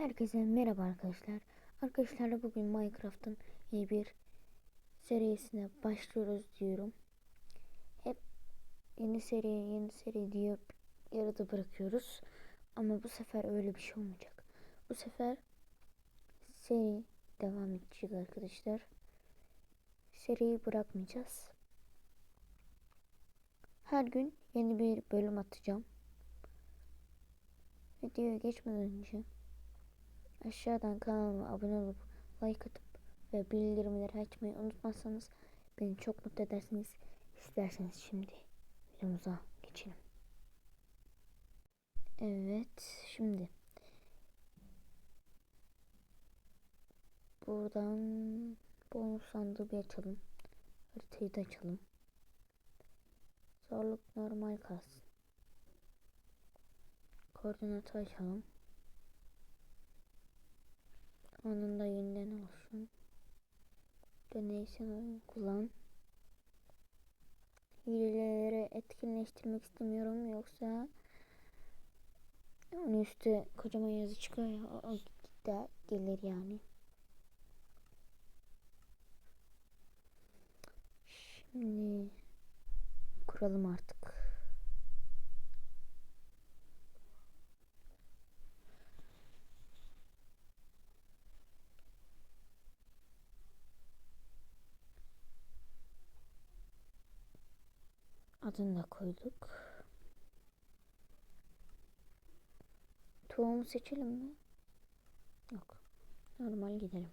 Herkese merhaba arkadaşlar. Arkadaşlarla bugün Minecraft'ın yeni bir serisine başlıyoruz diyorum. Hep yeni seri yeni seri diye yarıda bırakıyoruz. Ama bu sefer öyle bir şey olmayacak. Bu sefer seri devam edecek arkadaşlar. Seriyi bırakmayacağız. Her gün yeni bir bölüm atacağım. Videoya geçmeden önce Aşağıdan kanalıma abone olup like atıp ve bildirimleri açmayı unutmazsanız beni çok mutlu edersiniz. İsterseniz şimdi videomuza geçelim. Evet şimdi buradan bonus sandığı bir açalım. Haritayı da açalım. Zorluk normal kalsın. Koordinatı açalım. Anında yeniden olsun. Deneysel oyun kullan. Hileleri etkinleştirmek istemiyorum yoksa onun üstü kocaman yazı çıkıyor ya o da gelir yani. Şimdi kuralım artık. Adını da koyduk. Tohum seçelim mi? Yok. Normal gidelim.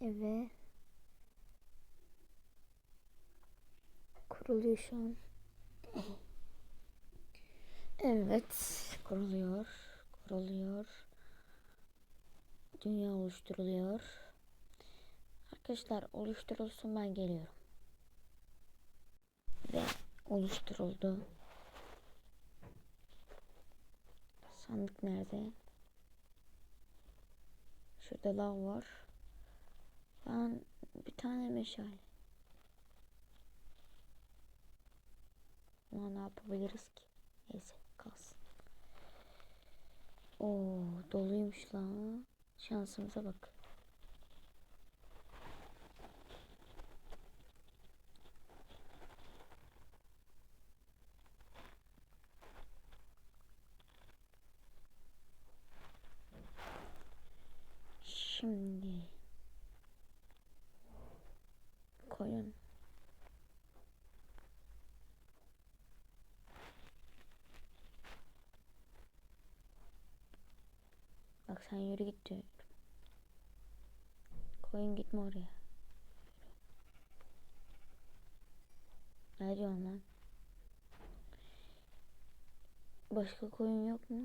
Evet. Kuruluyor şu an. Evet, kuruluyor, kuruluyor. Dünya oluşturuluyor. Arkadaşlar oluşturulsun ben geliyorum. Ve oluşturuldu. Sandık nerede? Şurada lav var. Ben bir tane meşale. Ama ne yapabiliriz ki? Neyse. Oo doluymuş lan. Şansımıza bak. Şimdi koyun. Bak sen yürü git diyorum. Koyun gitme oraya. Ne diyorsun lan? Başka koyun yok mu?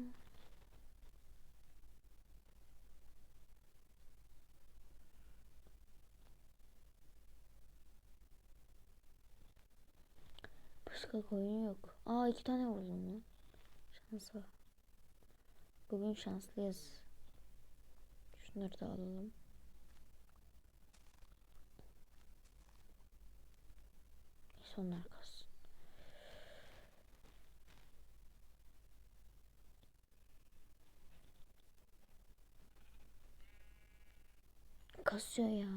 Başka koyun yok. Aa iki tane vurdum lan. Şansa. Bugün şanslıyız. Şunları da alalım. Sonlar kalsın. Kasıyor ya.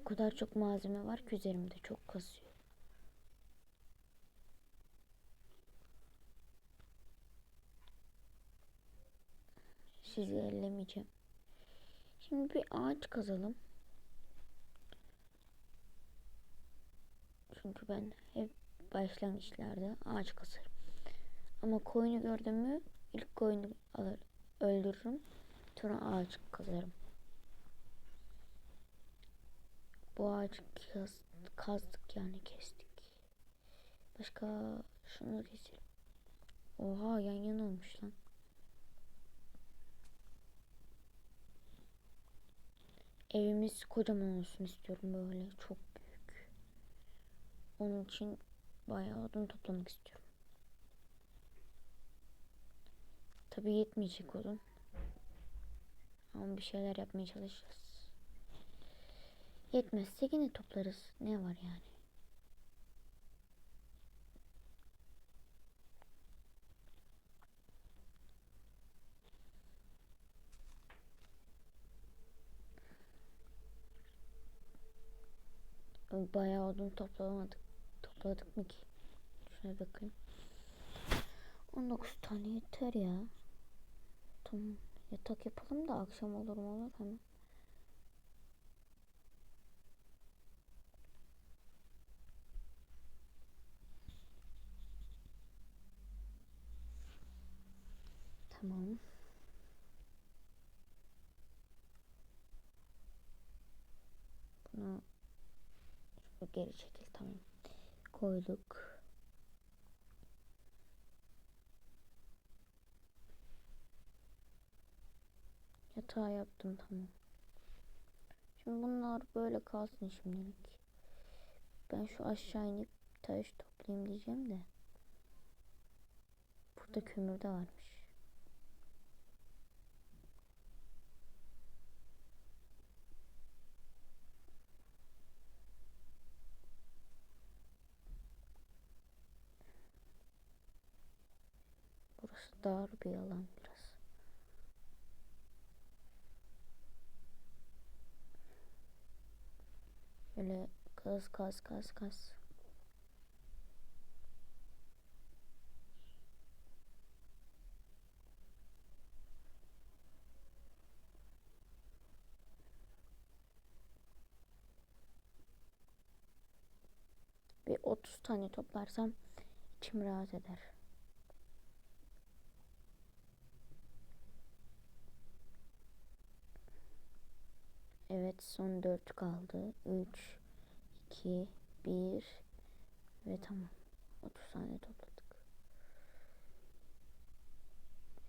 O kadar çok malzeme var ki üzerimde çok kasıyor. Sizi ellemeyeceğim. Şimdi bir ağaç kazalım. Çünkü ben hep başlangıçlarda ağaç kazarım. Ama koyunu gördüm mü ilk koyunu alır, öldürürüm. Sonra ağaç kazarım. Bu ağaç kaz, kazdık yani kestik. Başka şunu keselim. Oha yan yana olmuş lan. Evimiz kocaman olsun istiyorum böyle çok büyük. Onun için bayağı odun toplamak istiyorum. Tabi yetmeyecek odun. Ama bir şeyler yapmaya çalışacağız. Yetmezse yine toplarız. Ne var yani? Bayağı odun toplamadık. Topladık mı ki? Şuna bakayım. 19 tane yeter ya. Tamam. Yatak yapalım da akşam olur mu olur hemen. Tamam. Bunu geri çekil. Koyduk. Yatağı yaptım tamam. Şimdi bunlar böyle kalsın şimdilik. Ben şu aşağı inip taş toplayayım diyeceğim de. Burada kömür de varmış. Dar bir alan biraz. Böyle kaz kaz kaz kaz. Bir 30 tane toplarsam içim rahat eder. Evet son 4 kaldı. 3 2 1 ve tamam. 30 tane topladık.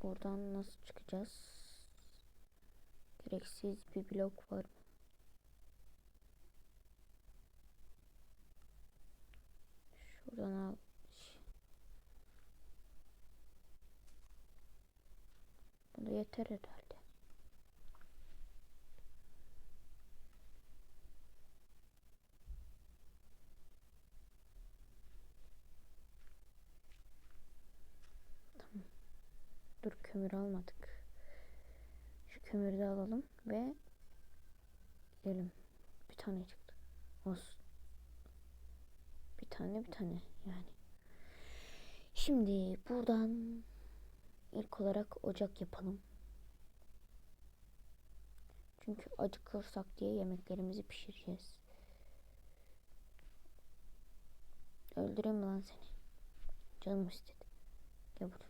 Buradan nasıl çıkacağız? Gereksiz bir blok var? Şuradan al. Bu da yeter herhalde. Kömür almadık. Şu kömürü de alalım ve gidelim. Bir tane çıktı. Olsun. Bir tane bir tane yani. Şimdi buradan ilk olarak ocak yapalım. Çünkü acıkırsak diye yemeklerimizi pişireceğiz. Öldüreyim lan seni? Canım istedi. Gel buraya.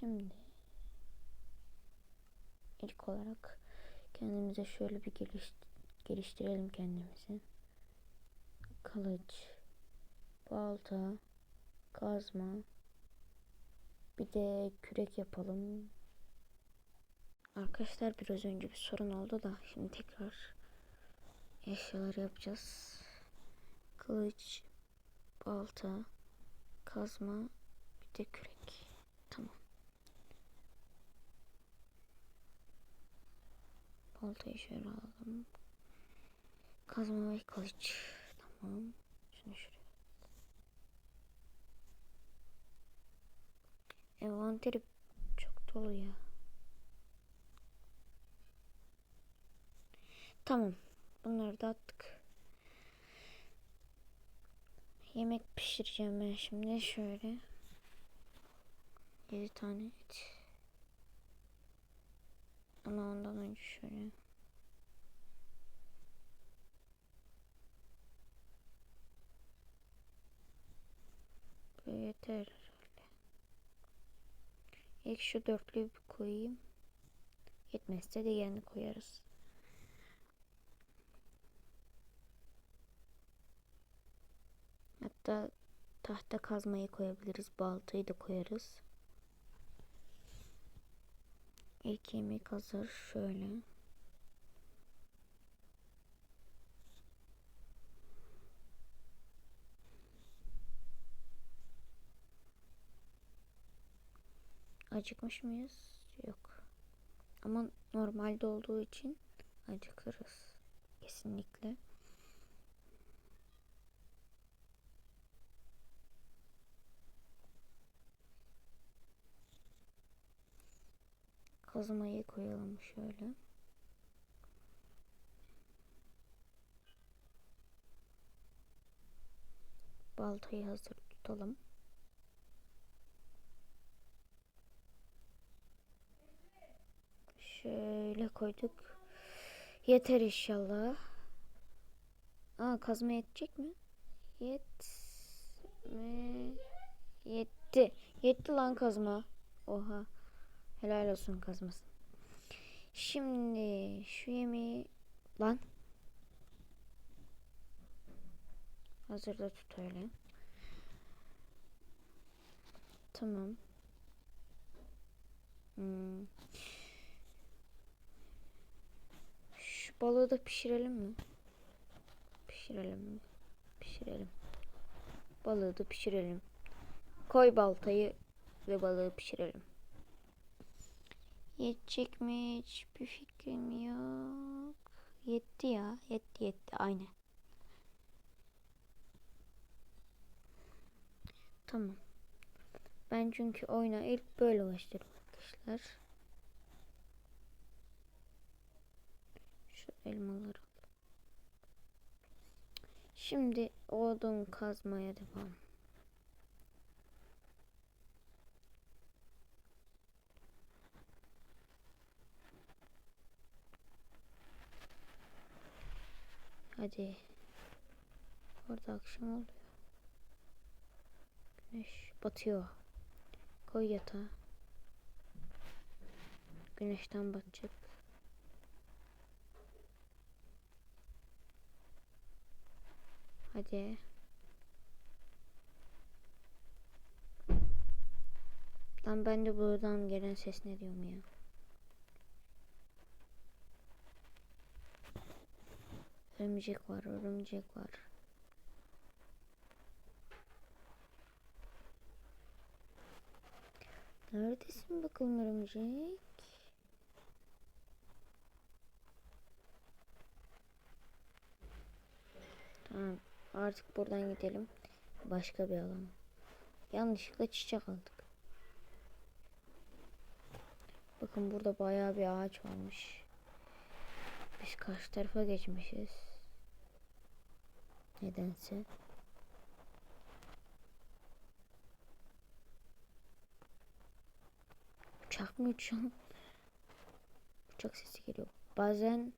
Şimdi ilk olarak kendimize şöyle bir geliş, geliştirelim kendimizi. Kılıç, balta, kazma, bir de kürek yapalım. Arkadaşlar biraz önce bir sorun oldu da şimdi tekrar eşyalar yapacağız. Kılıç, balta, kazma, bir de kürek. Tamam. Baltayı şöyle alalım. Kazma ve kılıç. Tamam. Şunu şuraya. Envanteri çok dolu ya. Tamam. Bunları da attık. Yemek pişireceğim ben şimdi şöyle. 7 tane et. Ama ondan önce şöyle. Bu yeter herhalde. İlk şu dörtlüyü bir koyayım. Yetmezse diğerini koyarız. Hatta tahta kazmayı koyabiliriz. Baltayı da koyarız. İlk yemek hazır. Şöyle. Acıkmış mıyız? Yok. Ama normalde olduğu için acıkırız. Kesinlikle. Kazmayı koyalım şöyle. Baltayı hazır tutalım. Şöyle koyduk. Yeter inşallah. Aa kazma yetecek mi? Yet mi? Yetti. Yetti lan kazma. Oha. Helal olsun kazmasın. Şimdi şu yemeği lan hazırda tut öyle. Tamam. Hmm. Şu balığı da pişirelim mi? Pişirelim mi? Pişirelim. Balığı da pişirelim. Koy baltayı ve balığı pişirelim. Yetecek mi? Hiçbir fikrim yok. Yetti ya. Yetti yetti. Aynen. Tamam. Ben çünkü oyuna ilk böyle başladım arkadaşlar. Şu elmaları al. Şimdi odun kazmaya devam. Hadi. Orada akşam oluyor. Güneş batıyor. Koy yatağa. Güneşten batacak. Hadi. Lan ben de buradan gelen ses ne diyorum ya. Örümcek var, örümcek var. Neredesin bakalım örümcek? Tamam. Artık buradan gidelim. Başka bir alana. Yanlışlıkla çiçek aldık. Bakın burada bayağı bir ağaç varmış. Biz karşı tarafa geçmişiz. Nedense. Uçak mı uçuyor? Uçak sesi geliyor. Bazen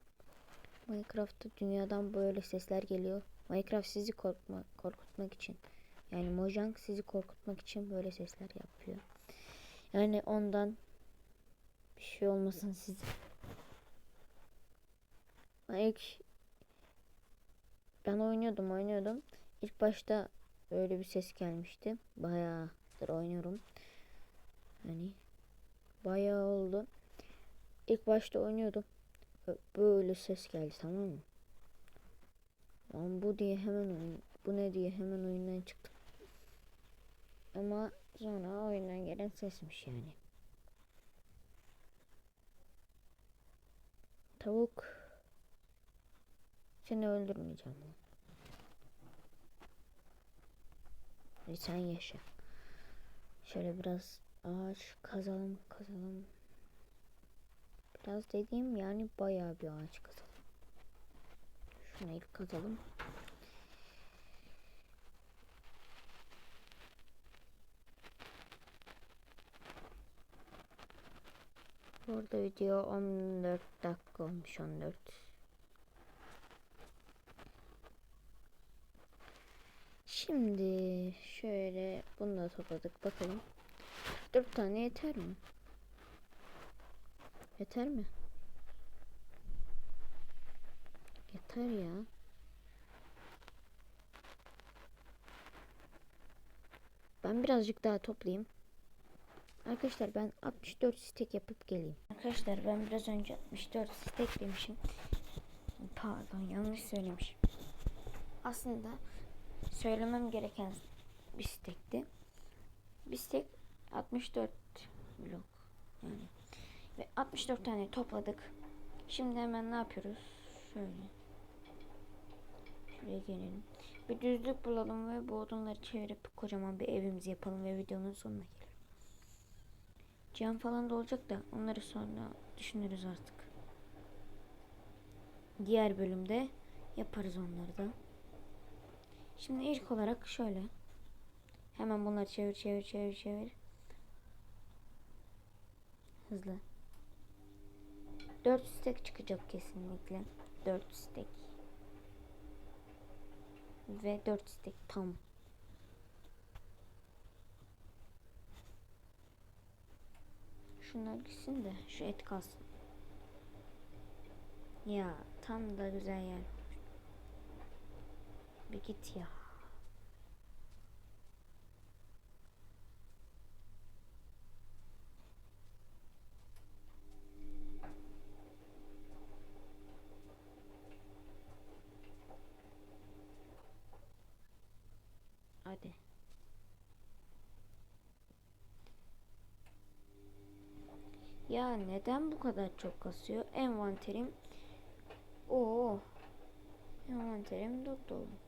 Minecraft'ta dünyadan böyle sesler geliyor. Minecraft sizi korkma, korkutmak için. Yani Mojang sizi korkutmak için böyle sesler yapıyor. Yani ondan bir şey olmasın size. İlk ben oynuyordum oynuyordum. İlk başta öyle bir ses gelmişti. Bayağıdır oynuyorum. Hani bayağı oldu. İlk başta oynuyordum. Böyle ses geldi tamam mı? Lan bu diye hemen oyun, bu ne diye hemen oyundan çıktım. Ama sonra oyundan gelen sesmiş yani. Tavuk seni öldürmeyeceğim. Hadi sen yaşa. Şöyle biraz ağaç kazalım kazalım. Biraz dediğim yani bayağı bir ağaç kazalım. Şunu ilk kazalım. Burada video 14 dakika olmuş 14. Şimdi şöyle bunu da topladık bakalım. 4 tane yeter mi? Yeter mi? Yeter ya. Ben birazcık daha toplayayım. Arkadaşlar ben 64 stek yapıp geleyim. Arkadaşlar ben biraz önce 64 stek demişim. Pardon yanlış söylemişim. Aslında söylemem gereken bir stekti. Bir stek 64 blok. Yani. Ve 64 tane topladık. Şimdi hemen ne yapıyoruz? Şöyle. Şuraya gelelim. Bir düzlük bulalım ve bu odunları çevirip kocaman bir evimizi yapalım ve videonun sonuna gelelim. Cam falan da olacak da onları sonra düşünürüz artık. Diğer bölümde yaparız onları da. Şimdi ilk olarak şöyle. Hemen bunları çevir çevir çevir çevir. Hızlı. 4 stek çıkacak kesinlikle. 4 stek. Ve 4 stek tam. Şunlar gitsin de şu et kalsın. Ya tam da güzel yer. Bir git ya. Hadi. Ya neden bu kadar çok kasıyor? Envanterim Oo. Envanterim dolu.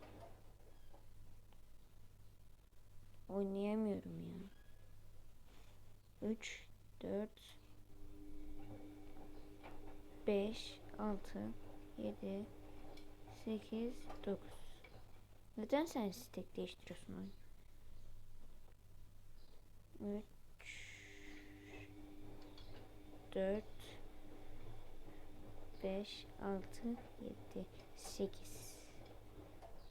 Oynayamıyorum ya. 3 4 5 6 7 8 9 Neden sen stek değiştiriyorsun oyun? 3 4 5 6 7 8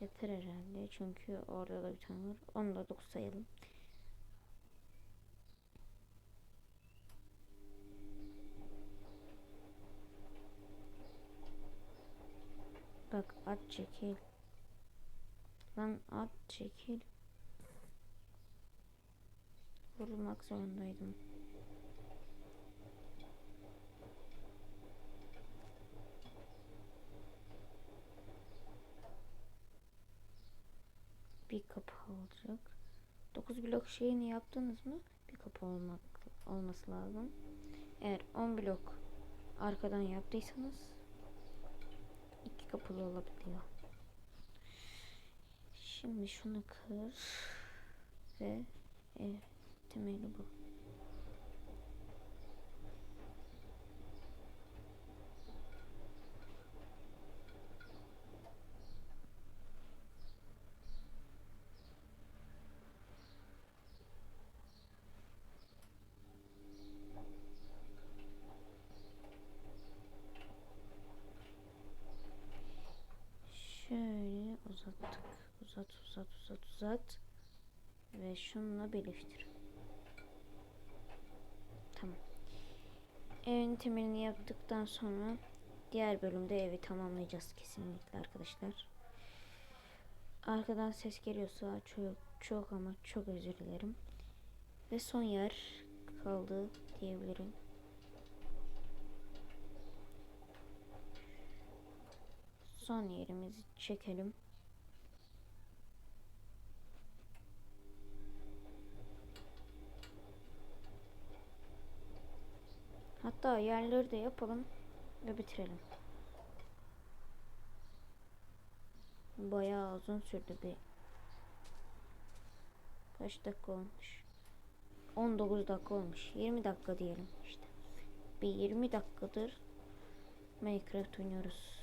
Yeter herhalde çünkü orada da bir tane var. Onu da 9 sayalım. Bak at çekil. Lan at çekil. Vurulmak zorundaydım. Bir kapı olacak. 9 blok şeyini yaptınız mı? Bir kapı olmak olması lazım. Eğer 10 blok arkadan yaptıysanız iki kapılı olabiliyor. Şimdi şunu kır ve ev temeli bu. Şöyle uzattık. Uzat uzat uzat uzat. Ve şununla birleştir. Tamam. Evin temelini yaptıktan sonra diğer bölümde evi tamamlayacağız kesinlikle arkadaşlar. Arkadan ses geliyorsa çok çok ama çok özür dilerim. Ve son yer kaldı diyebilirim. son yerimizi çekelim. Hatta yerleri de yapalım ve bitirelim. Bayağı uzun sürdü bir. Kaç dakika olmuş? 19 dakika olmuş. 20 dakika diyelim işte. Bir 20 dakikadır Minecraft oynuyoruz.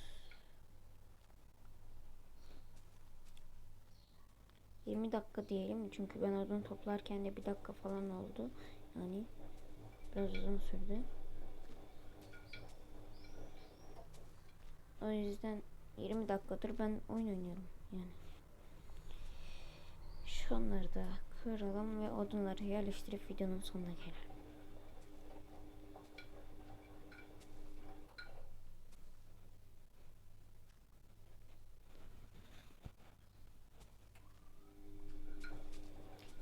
20 dakika diyelim çünkü ben odun toplarken de bir dakika falan oldu. Yani biraz uzun sürdü. O yüzden 20 dakikadır ben oyun oynuyorum yani. Şunları da kıralım ve odunları yerleştirip videonun sonuna gelelim.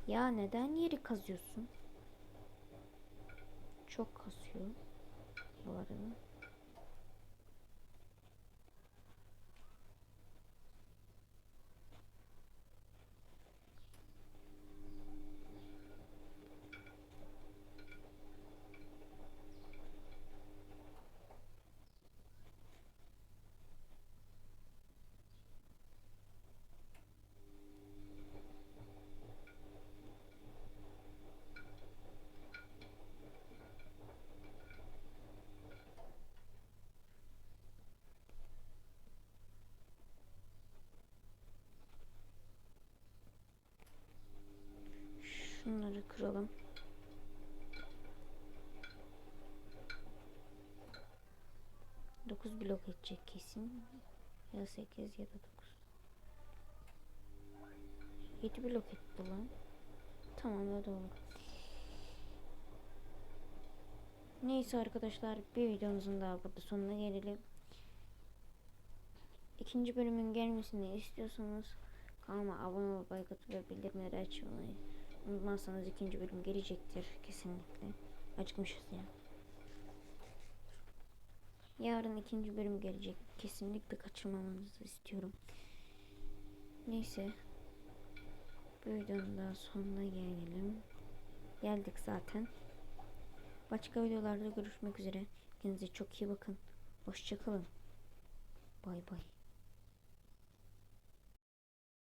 Ya neden yeri kazıyorsun? Çok kasıyor bu arada. 9 blok edecek kesin. Ya 8 ya da 9. 7 blok etti lan. Tamam da doğru. Neyse arkadaşlar bir videomuzun daha burada sonuna gelelim. İkinci bölümün gelmesini istiyorsanız kanalıma abone olup like atıp ve bildirimleri açmayı unutmazsanız ikinci bölüm gelecektir kesinlikle. Acıkmışız ya. Yarın ikinci bölüm gelecek. Kesinlikle kaçırmamanızı istiyorum. Neyse. Bu videonun daha sonuna gelelim. Geldik zaten. Başka videolarda görüşmek üzere. Kendinize çok iyi bakın. Hoşçakalın. Bay bay.